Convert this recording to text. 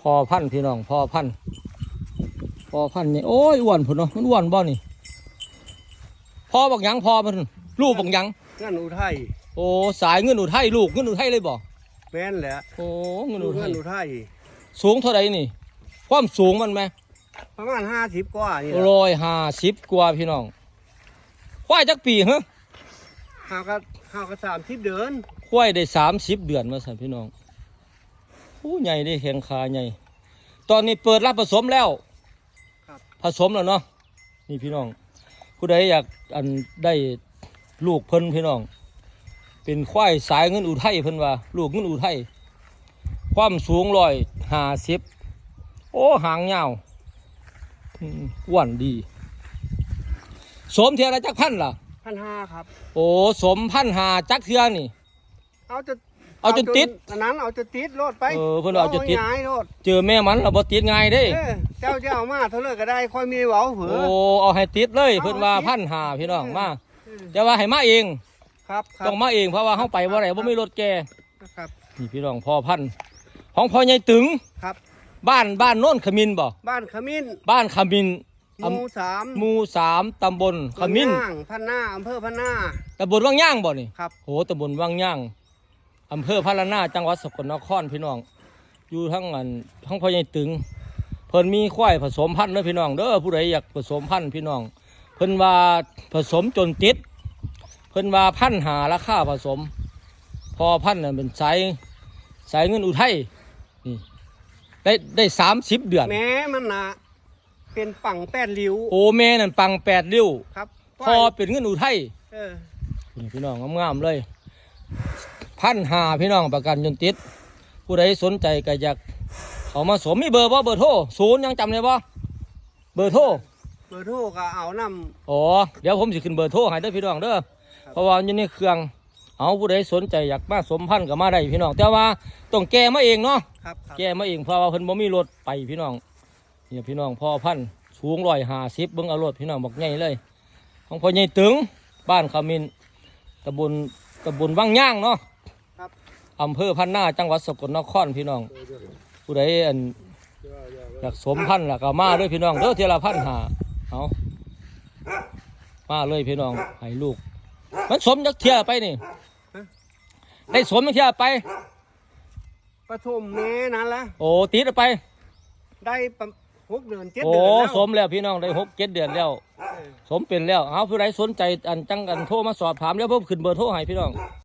พอพันธุ์พี่น้องพอพันธุ์พอพันธุ์นี่โอ้ยอ้วนพุ่นเนาะมันอ้วนบ่นี่พอบักหยังพอมันลูกบักหยังงานอุทัยโอ้สายเงินอุทัยลูกเงินอุทัยเลยบ่แม่นแหละโอ้เงินลูอุกทังายนอุทัยสูงเท่าไหร่นี่ ความสูงมันไหมประมาณห้าสิบกว่านี่แหละร้อยห้าสิบกว่าพี่น้องควายจักปีเหรอห้าก็ห้าก็สามสิบเดือนควายได้สามสิบเดือนมาสั่นพี่น้อง โอ้ใหญ่ได้แข็งขาใหญ่ ตอนนี้เปิดรับผสมแล้วครับผสมแล้วเนาะนี่พี่น้อง ผู้ใดอยากอันได้ลูกเพิ่นพี่น้อง เป็นควายสายเงินอุทัยเพิ่นว่า ลูกเงินอุทัยความสูงร้อยห้าสิบโอ้หางยาวอืมอ้วนดี สมเทียละจักพันล่ะพันห้าครับ โอ้สมพันหาจักเทียนี่ เอาจะ เอาจนติด อันนั้นเอาจะติดรถไปเออเพิ่นเอาจะติด ง่ายรถเจอแม่มันเราบ่ติดง่ายเด้ เออเจ้าเจ้ามาเท่าเลยก็ได้ค่อยมีเว้าเผืโอ้อเอาให้ติดเลยเพิ่นว่าเอาให้ติดพันหาพี่น้องเออมาเออ แต่ว่าให้มาเองครับครับต้องมาเองเพราะว่าเฮาไปบ่ได้บ่มีรถแกครับ นี่พี่น้องพ่อพันธุ์ของพ่อใหญ่ตึงครับ บ้านบ้านโน่นขมินบ่บ้านขมิ้นบ้านขมินหมู่สามหมู่สามตำบลขมินวังย่างพันหน้าอำเภอพันหน้าตำบลวังย่างบ่นี่ครับ โหตำบลวังย่าง อำเภอพะละนาจังหวัดสกลนครพี่น้อง อยู่ทั้งอันทั้งพ่อใหญ่ตึง เพิ่นมีควายผสมพันธุ์เด้อพี่น้อง เด้อผู้ใดอยากผสมพันธุ์พี่น้อง เพิ่นว่าผสมจนติด เพิ่นว่าพันหาราคาผสม พอพันธุ์น่ะเป็นสายสายเงินอุทัยนี่ได้ได้สามสิบเดือน แม้มันนะเป็นฝั่งแปดริ้ว โอแม่นั่นปังแปดริ้ว ครับพอเป็นเงินอุทัยเออนี่พี่น้องงามๆเลย พันหาพี่น้องประกันจนติด ผู้ใดสนใจก็อยากเขามาสวมมีเบอร์บ่เบอร์โทรศูนย์ยังจำได้บ่เบอร์โทรเบอร์โทรก็เอานอ๋อเดี๋ยวผมสิขึ้นเบอร์โทรให้เด้อพี่น้องเด้อเพราะว่าอยู่ในเครื่องเอาผู้ใดสนใจอยากมาสมพันธุ์ก็มาได้พี่น้องแต่ว่าต้องแก้มาเองเนาะำครับครับแก้มาเองเพราะว่าเพิ่นบ่มีรถไปพี่น้องเนี่ยพี่น้องพ่อพันธุ์สูงร้อยห้าสิบเบิ่งเอารถพี่น้องบอกใหญ่เลย ของพ่อใหญ่ตึงบ้านขมินตำบลตำบลวังย่างเนาะครับ อำเภอพันนาจังหวัดสกลนครพี่น้อง ผู้ใดอันอยากสมพันธุ์ล่ะก็มาเด้วยพี่น้องเด้อเทยละพันหาเอามาเลยพี่น้องให้ลูก มันสมจักเทียไปนี่ได้สมจักเทียไปปฐมแม่นั่นละโอ้ติดเอาไป ได้ประหกเดือนเจ็ดโอ้เดือนแล้วสมแล้วพี่น้องได้หกเจ็ดเดือนแล้วเออสมเป็นแล้วเอาผู้ใดสนใจอันจังกันโทรมาสอบถามแล้วเพิ่มขึ้นเบอร์โทรให้พี่น้อง